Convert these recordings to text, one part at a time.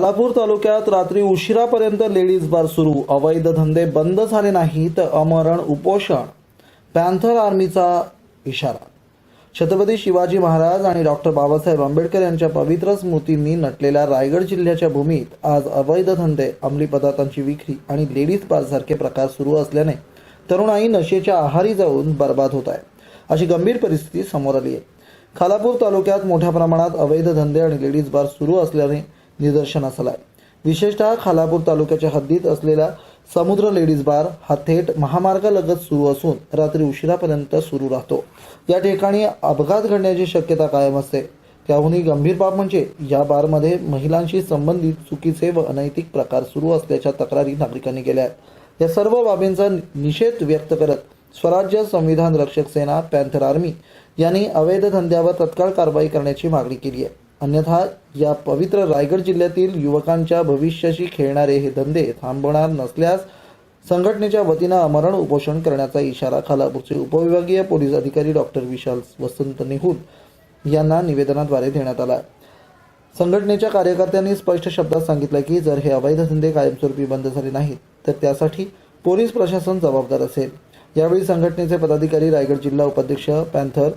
खालापूर तालुक्यात रात्री उशिरापर्यंत लेडीज बार सुरू. अवैध धंदे बंद झाले नाहीत अमरण उपोषण. पॅन्थर आर्मीचा इशारा. छत्रपती शिवाजी महाराज आणि डॉक्टर बाबासाहेब आंबेडकर यांच्या पवित्र स्मृतींनी नटलेल्या रायगड जिल्ह्याच्या भूमीत आज अवैध धंदे अंमली पदार्थांची विक्री आणि लेडीज बार सारखे प्रकार सुरू असल्याने तरुणाई नशेच्या आहारी जाऊन बर्बाद होत आहे. अशी गंभीर परिस्थिती समोर आली आहे. खालापूर तालुक्यात मोठ्या प्रमाणात अवैध धंदे आणि लेडीज बार सुरू असल्याने निदर्शनास आलाय विशेषतः खालापूर तालुक्याच्या हद्दीत असलेला समुद्र लेडीज बार हा थेट महामार्गालगत सुरू असून रात्री उशिरापर्यंत सुरू राहतो. या ठिकाणी अपघात घडण्याची शक्यता कायम असते. त्याहूनही गंभीर बाब म्हणजे या बारमध्ये महिलांशी संबंधित चुकीचे व अनैतिक प्रकार सुरू असल्याच्या तक्रारी नागरिकांनी केल्या आहेत. या सर्व बाबींचा निषेध व्यक्त करत स्वराज्य संविधान रक्षक सेना पॅन्थर आर्मी यांनी अवैध धंद्यावर तत्काळ कारवाई करण्याची मागणी केली आहे. अन्यथा या पवित्र रायगड जिल्ह्यातील युवकांच्या भविष्याशी खेळणारे हे धंदे थांबवणार नसल्यास संघटनेच्या वतीनं अमरण उपोषण करण्याचा इशारा खालापूरचे उपविभागीय पोलीस अधिकारी डॉक्टर विशाल वसंत निहूल यांना निवेदनाद्वारे देण्यात आला. संघटनेच्या कार्यकर्त्यांनी स्पष्ट शब्दात सांगितलं की जर हे अवैध धंदे कायमस्वरूपी बंद झाले नाहीत तर त्यासाठी पोलीस प्रशासन जबाबदार असेल. यावेळी संघटनेचे पदाधिकारी रायगड जिल्हा उपाध्यक्ष पॅन्थर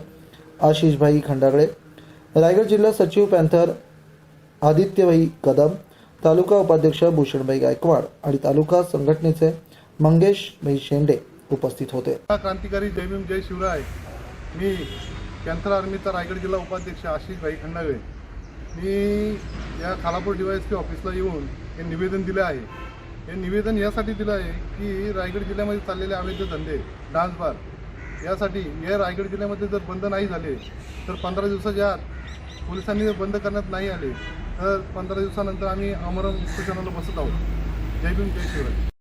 आशिषभाई खंडागळे रायगड जिल्हा सचिव पॅन्थर आदित्यभाई कदम तालुका उपाध्यक्ष भूषणभाई गायकवाड आणि तालुका संघटनेचे मंगेशभाई शेंडे उपस्थित होते. हा क्रांतिकारी जय भीम जय शिवराय. मी कॅन्थर आर्मीचा रायगड जिल्हा उपाध्यक्ष आशिष भाई खंडावे मी या खालापूर डीवायएसपी ऑफिसला येऊन हे निवेदन दिलं आहे. हे निवेदन यासाठी दिलं आहे की रायगड जिल्ह्यामध्ये चाललेले अवैध धंदे डान्स बार यासाठी या रायगड जिल्ह्यामध्ये जर बंद नाही झाले तर पंधरा दिवसाच्या आत पोलिसांनी जर बंद करण्यात नाही आले. तर पंधरा दिवसानंतर आम्ही अमरम उपोषणाला बसत आहोत. जय भीम जय शिवराय.